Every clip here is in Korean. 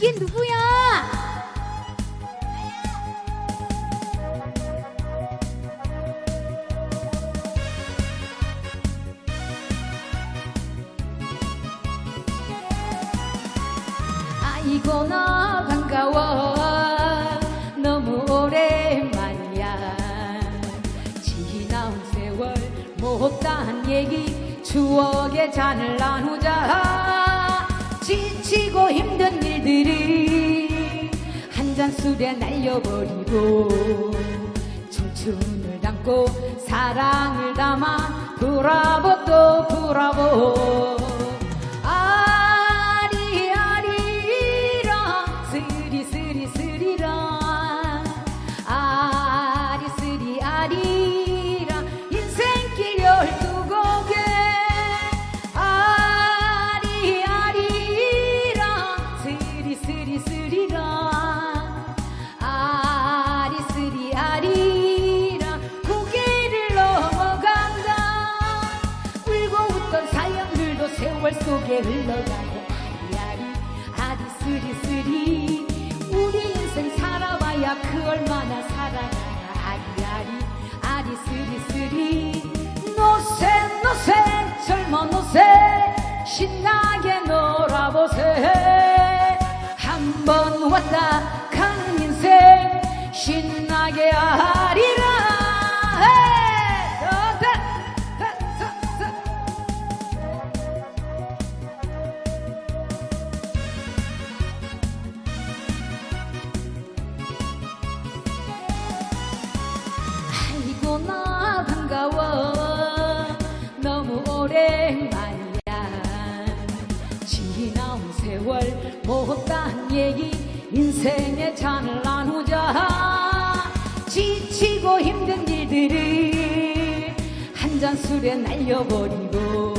이게 누구야? 아이고 나 반가워. 너무 오랜만이야. 지나온 세월 못다한 얘기. 추억의 잔을 나누자 지치고 힘든 일들을 한 잔 술에 날려버리고 청춘을 담고 사랑을 담아 돌아보 또 돌아보 흘러가고 아리아리 아리스리스리. 우리 인생 살아봐야 그 얼마나 살아가나 아리아리. 아리스리스리 노세 노세 젊어 노세 신나게 놀아보세 한 번 왔다 오랜만이야 지나온 세월 못한 얘기 인생의 잔을 나누자 지치고 힘든 일들을 한 잔 술에 날려버리고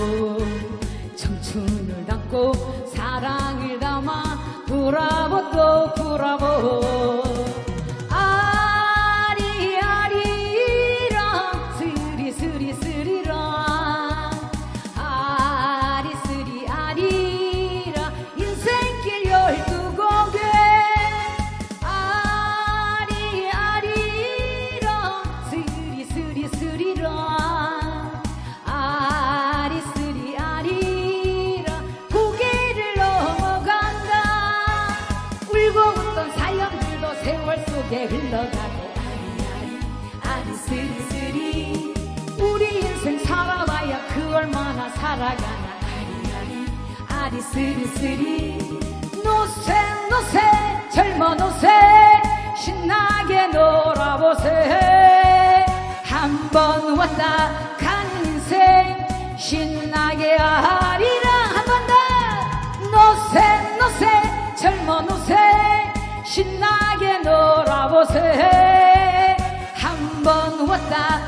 청춘을 담고 사랑을 담아 돌아보 또 돌아보 아리아리라 스리스리스리라 스리스리스리라. 아리스리 아리라. 고개를 넘어간다. 울고 웃던 사연들도 세월 속에 흘러가고 아리아리 아리스리스리. 우리 인생 살아봐야 그 얼마나 살아가나. 아리아리 아리스리스리. 노세 노세 젊어 노세 신나게 놀아보세. 한 가는 인생 신나게 하리라. 한 번 더 노세 노세 젊어 노세 신나게 놀아보세. 한번 왔다